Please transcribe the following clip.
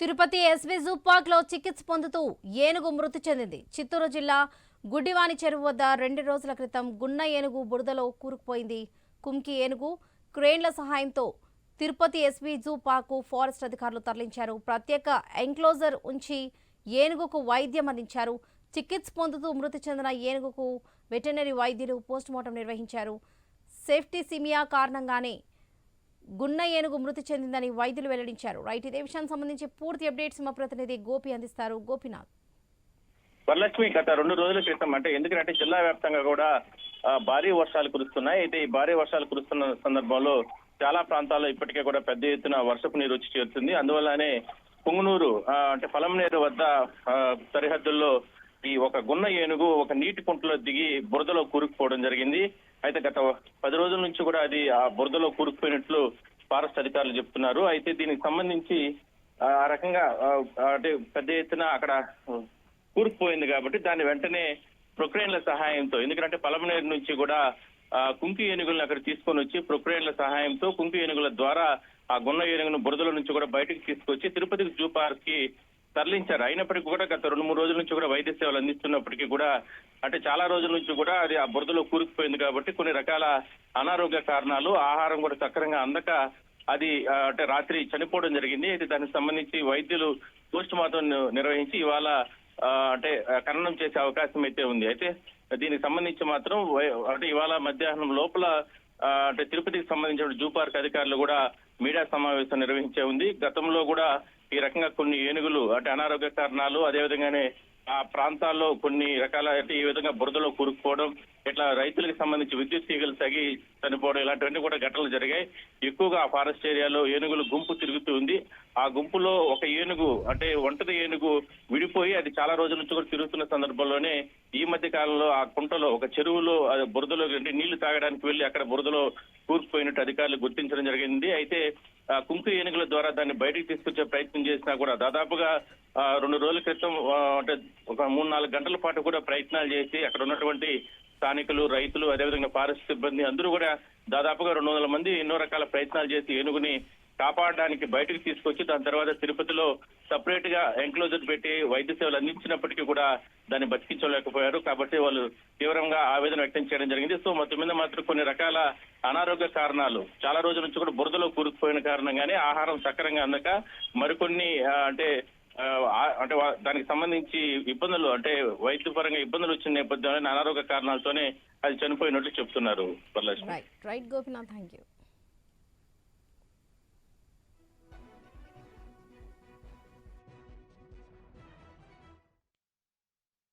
Tirupati SV zoo పార్క్లో చికిత్స పొందుతూ ఏనుగు మృతి చెందింది. చిత్తూరు జిల్లా గుడ్డివాణి చెరువు వద్ద రెండు రోజుల క్రితం గున్న ఏనుగు బురదలో కూరుకుపోయింది. కుంకి ఏనుగు క్రేన్ల సహాయంతో Tirupati SV zoo park forest అధికారులు తరలించారు. ప్రత్యేక ఎంక్లోజర్ ఉంచి ఏనుగుకు వైద్యం అందించారు. చికిత్స పొందుతూ మృతి చెందిన ఏనుగుకు వెటనరీ వైద్యులు పోస్టుమార్టం నిర్వహించారు. సేఫ్టీ సిమియా కారణంగానే గున్న ఏనుగు మృతి చెందిందని వైద్యులు వెల్లడించారు. రైట్ ఇదే విషయానికి సంబంధించి పూర్తి అప్డేట్స్ మా ప్రతినిధి గోపి అందిస్తారు. గోపినాథ్. వరలక్ష్మి గత రెండు రోజుల క్రితం అంటే ఎందుకంటే జిల్లా వ్యాప్తంగా కూడా భారీ వర్షాలు కురుస్తున్నాయి. అయితే ఈ భారీ వర్షాలు కురుస్తున్న సందర్భంలో చాలా ప్రాంతాల్లో ఇప్పటికే కూడా పెద్ద ఎత్తున వర్షపు నీరు వచ్చి చేరుతుంది. అందువల్లనే పుంగనూరు ఆ, అంటే ఫలంనేరు వద్ద ఆ, సరిహద్దుల్లో ఈ ఒక గున్న ఏనుగు ఒక నీటి కుంటలో దిగి బురదలో కూరుకుపోవడం జరిగింది. అయితే గత పది రోజుల నుంచి కూడా అది ఆ బురదలో కూరుకుపోయినట్లు ఫారెస్ట్ అధికారులు చెప్తున్నారు. అయితే దీనికి సంబంధించి ఆ రకంగా అంటే పెద్ద ఎత్తున అక్కడ కూరుకుపోయింది కాబట్టి దాన్ని వెంటనే ప్రొక్రెయిన్ల సహాయంతో ఎందుకంటే పలమనేరు నుంచి కూడా కుంకి ఏనుగులను అక్కడ తీసుకొని వచ్చి ప్రొక్రెయిన్ల సహాయంతో కుంకి ఏనుగుల ద్వారా ఆ గున్న ఏనుగును బురదల నుంచి కూడా బయటకు తీసుకొచ్చి తిరుపతి జూ పార్క్కి తరలించారు. అయినప్పటికీ కూడా గత రెండు మూడు రోజుల నుంచి కూడా వైద్య సేవలు అందిస్తున్నప్పటికీ కూడా అంటే చాలా రోజుల నుంచి కూడా అది ఆ బురదలో కూరుకుపోయింది కాబట్టి కొన్ని రకాల అనారోగ్య కారణాలు ఆహారం కూడా సక్రంగా అందక అది అంటే రాత్రి చనిపోవడం జరిగింది. అయితే దానికి సంబంధించి వైద్యులు పోస్ట్ మార్టం నిర్వహించి ఇవాళ అంటే ఖననం చేసే అవకాశం అయితే ఉంది. అయితే దీనికి సంబంధించి మాత్రం అంటే ఇవాళ మధ్యాహ్నం లోపల అంటే తిరుపతికి సంబంధించిన జూ పార్క్ అధికారులు కూడా మీడియా సమావేశం నిర్వహించే ఉంది. గతంలో కూడా ఈ రకంగా కొన్ని ఏనుగులు అంటే అనారోగ్య కారణాలు అదేవిధంగానే ఆ ప్రాంతాల్లో కొన్ని రకాల ఈ విధంగా బురదలో కూరుకుపోవడం ఇట్లా రైతులకు సంబంధించి విద్యుత్ తీగలు తగి చనిపోవడం ఇలాంటివన్నీ కూడా ఘటనలు జరిగాయి. ఎక్కువగా ఆ ఫారెస్ట్ ఏరియాలో ఏనుగులు గుంపు తిరుగుతూ ఉంది. ఆ గుంపులో ఒక ఏనుగు అంటే ఒంటరి ఏనుగు విడిపోయి అది చాలా రోజుల నుంచి కూడా తిరుగుతున్న సందర్భంలోనే ఈ మధ్య కాలంలో ఆ కుంటలో ఒక చెరువులో అది బురదలో అంటే నీళ్ళు తాగడానికి వెళ్ళి అక్కడ బురదలో కూరుకుపోయినట్టు అధికారులు గుర్తించడం జరిగింది. అయితే కుంకు ఏనుగుల ద్వారా దాన్ని బయటకు తీసుకొచ్చే ప్రయత్నం చేసినా కూడా దాదాపుగా ఆ, రెండు రోజుల క్రితం అంటే ఒక మూడు నాలుగు గంటల పాటు కూడా ప్రయత్నాలు చేసి అక్కడ ఉన్నటువంటి స్థానికులు రైతులు అదేవిధంగా ఫారెస్ట్ సిబ్బంది అందరూ కూడా దాదాపుగా రెండు వందల మంది ఎన్నో రకాల ప్రయత్నాలు చేసి ఏనుగుని కాపాడడానికి బయటకు తీసుకొచ్చి దాని తర్వాత తిరుపతిలో సపరేట్గా ఎంక్లోజర్ పెట్టి వైద్య సేవలు అందించినప్పటికీ కూడా దాన్ని బతికించలేకపోయారు. కాబట్టి వాళ్ళు తీవ్రంగా ఆవేదన వ్యక్తం చేయడం జరిగింది. సో మొత్తం మీద మాత్రం కొన్ని రకాల అనారోగ్య కారణాలు చాలా రోజుల నుంచి కూడా బురదలో కూరుకుపోయిన కారణంగానే ఆహారం సక్రంగా అందక మరికొన్ని అంటే అంటే దానికి సంబంధించి ఇబ్బందులు అంటే వైద్యపరంగా ఇబ్బందులు వచ్చిన నేపథ్యంలో అనారోగ్య కారణాలతోనే అది చనిపోయినట్లు చెప్తున్నారు Varalakshmi. Right Gopinath thank you